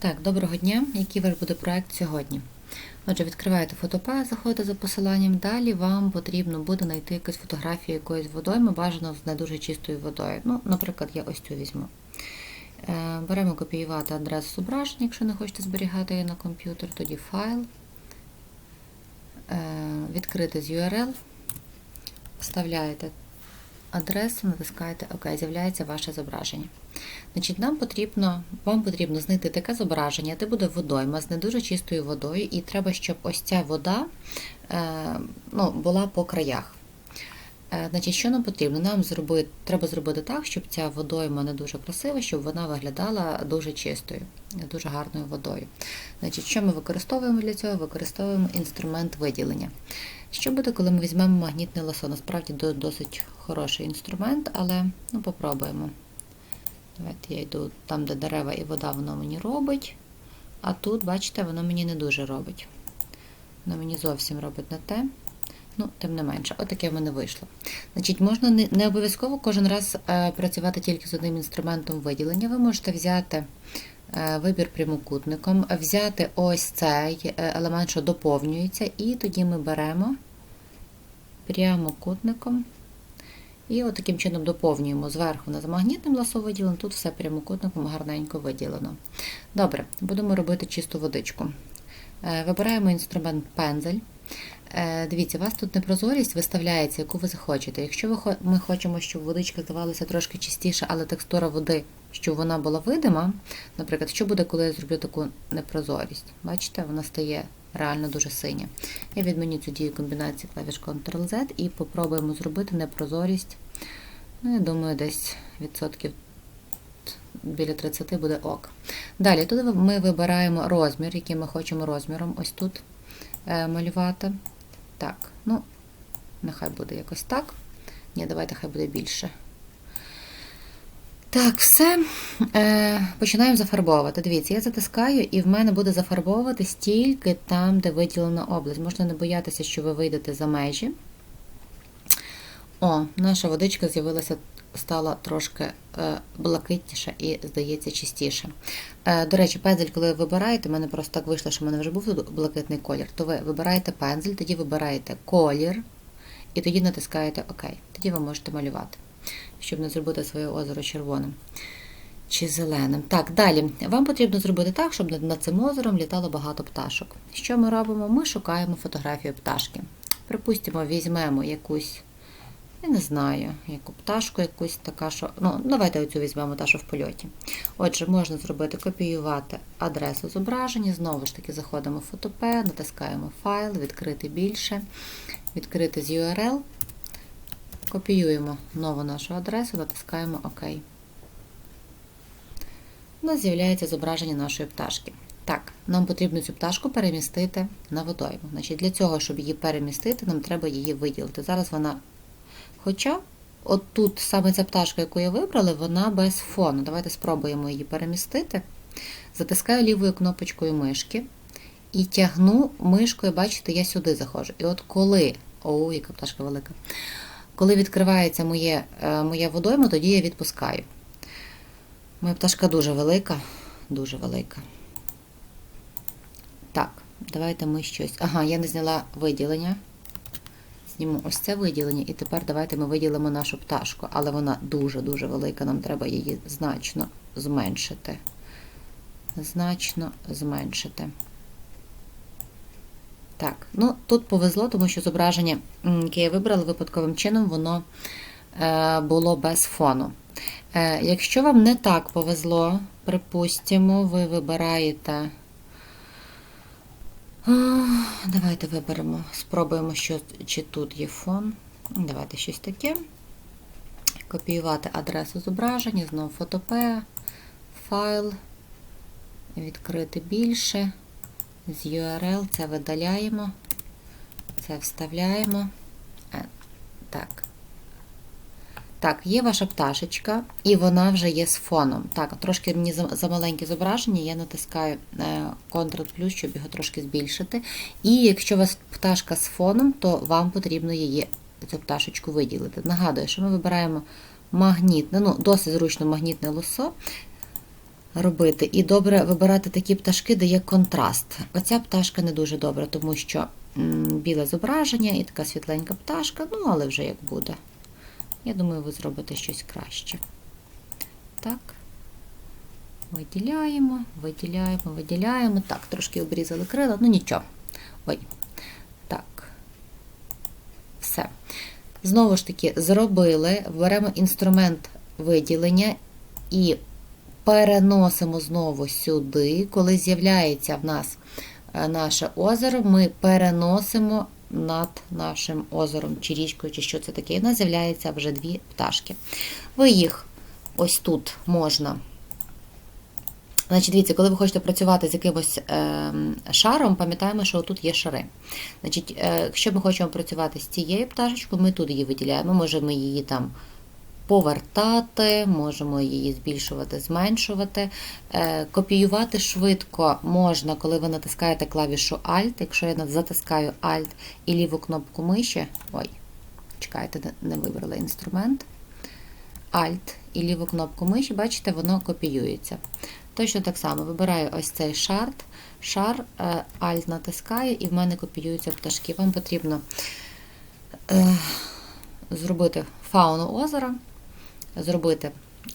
Так, доброго дня. Який ваш буде проект сьогодні? Отже, відкриваєте фотопа, заходите за посиланням. Далі вам потрібно буде знайти якусь фотографію якоїсь водойми, бажано з не дуже чистою водою. Ну, наприклад, я ось цю візьму. Е, Беремо копіювати адресу зображення, якщо не хочете зберігати її на комп'ютер, тоді файл, Е, відкрити з URL, вставляєте адресу, натискаєте ОК, з'являється ваше зображення. Значить, нам потрібно, вам потрібно знайти таке зображення, де буде водойма з не дуже чистою водою, і треба, щоб ось ця вода е, ну, була по краях. Е, Значить, що нам потрібно? Нам зробити, треба зробити так, щоб ця водойма не дуже красива, щоб вона виглядала дуже чистою, дуже гарною водою. Значить, що ми використовуємо для цього? Використовуємо інструмент виділення. Що буде, коли ми візьмемо магнітне лосо? Насправді досить хороший інструмент, але ну, попробуємо. Давайте я йду там, де дерева і вода, воно мені робить. А тут, бачите, воно мені не дуже робить. Воно мені зовсім робить не те. Ну, тим не менше, отаке в мене вийшло. Значить, можна не, не обов'язково кожен раз е, працювати тільки з одним інструментом виділення. Ви можете взяти е, вибір прямокутником, взяти ось цей е, елемент, що доповнюється, і тоді ми беремо прямокутником. І от таким чином доповнюємо зверху на магнітним ласо виділено, тут все прямокутником гарненько виділено. Добре, будемо робити чисту водичку. Е, Вибираємо інструмент пензель. Е, Дивіться, у вас тут непрозорість виставляється, яку ви захочете. Якщо ми хочемо, щоб водичка здавалася трошки чистіше, але текстура води, щоб вона була видима, наприклад, що буде, коли я зроблю таку непрозорість? Бачите, вона стає реально дуже синя. Я відміню цю дію комбінації клавіш Ctrl-Z і попробуємо зробити непрозорість. Ну, я думаю, десь відсотків біля 30 буде ок. Далі тут ми вибираємо розмір, який ми хочемо розміром ось тут е, малювати. Так, ну, нехай буде якось так. Ні, давайте хай буде більше. Так, все. Е, починаємо зафарбовувати. Дивіться, я затискаю, і в мене буде зафарбовуватись тільки там, де виділена область. Можна не боятися, що ви вийдете за межі. О, наша водичка з'явилася, стала трошки е, блакитніша і, здається, чистіше. Е, до речі, пензель, коли ви вибираєте, в мене просто так вийшло, що в мене вже був тут блакитний колір, то ви вибираєте пензель, тоді вибираєте колір і тоді натискаєте ОК. Тоді ви можете малювати, щоб не зробити своє озеро червоним чи зеленим. Так, далі. Вам потрібно зробити так, щоб над- цим озером літало багато пташок. Що ми робимо? Ми шукаємо фотографію пташки. Припустимо, візьмемо якусь, я не знаю, яку пташку, якусь така, що. Ну, давайте оцю візьмемо та, що в польоті. Отже, можна зробити копіювати адресу зображення. Знову ж таки, заходимо в фотопе, натискаємо файл, відкрити більше, відкрити з URL, копіюємо нову нашу адресу, натискаємо ОК. У нас з'являється зображення нашої пташки. Так, нам потрібно цю пташку перемістити на водойму. Значить, для цього, щоб її перемістити, нам треба її виділити. Зараз вона. Хоча, от тут саме ця пташка, яку я вибрала, вона без фону. Давайте спробуємо її перемістити. Затискаю лівою кнопочкою мишки і тягну мишкою, бачите, я сюди заходжу. І от коли. О, яка пташка велика. Коли відкривається моє, е, моя водойма, тоді я відпускаю. Моя пташка дуже велика, дуже велика. Так, давайте ми щось. Ага, я не зняла виділення. Зніму ось це виділення, і тепер давайте ми виділимо нашу пташку, але вона дуже-дуже велика, нам треба її значно зменшити. Значно зменшити. Так, ну тут повезло, тому що зображення, яке я вибрала випадковим чином, воно е, було без фону. Е, Якщо вам не так повезло, припустимо, ви вибираєте. Давайте виберемо, спробуємо, що, чи тут є фон. Давайте щось таке. Копіювати адресу зображення, знову фотопе, файл, відкрити більше. З URL це видаляємо, це вставляємо. Е, Так. Так, є ваша пташечка, і вона вже є з фоном. Так, трошки мені за- замаленьке зображення, я натискаю е, Ctrl+, щоб його трошки збільшити. І якщо у вас пташка з фоном, то вам потрібно її, цю пташечку виділити. Нагадую, що ми вибираємо магнітне, ну, досить зручно магнітне лосо. Робити. І добре вибирати такі пташки, де є контраст. Оця пташка не дуже добра, тому що біле зображення і така світленька пташка, ну але вже як буде. Я думаю, ви зробите щось краще. Так. Виділяємо, виділяємо, виділяємо. Так, трошки обрізали крила, ну нічого. Ой. Так. Все. Знову ж таки, зробили, беремо інструмент виділення і переносимо знову сюди. Коли з'являється в нас е, наше озеро, ми переносимо над нашим озером, чи річкою, чи що це таке. В нас з'являється вже дві пташки. Ви їх ось тут можна. Значить, дивіться, коли ви хочете працювати з якимось е, шаром, пам'ятаємо, що тут є шари. Значить, е, якщо ми хочемо працювати з цією пташечкою, ми тут її виділяємо. Можемо її там повертати, можемо її збільшувати, зменшувати. Е, копіювати швидко можна, коли ви натискаєте клавішу Alt. Якщо я затискаю Alt і ліву кнопку миші. Ой, чекайте, не- вибрала інструмент. Alt і ліву кнопку миші, бачите, воно копіюється. Точно так само вибираю ось цей шар, шар, е, Alt натискаю, і в мене копіюються пташки. Вам потрібно е, зробити фауну озера, зробити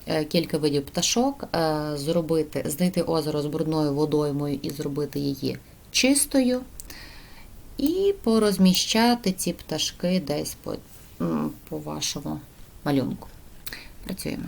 е, кілька видів пташок, е, зробити, знайти озеро з брудною водоймою і зробити її чистою. І порозміщати ці пташки десь по, по вашому малюнку. Працюємо.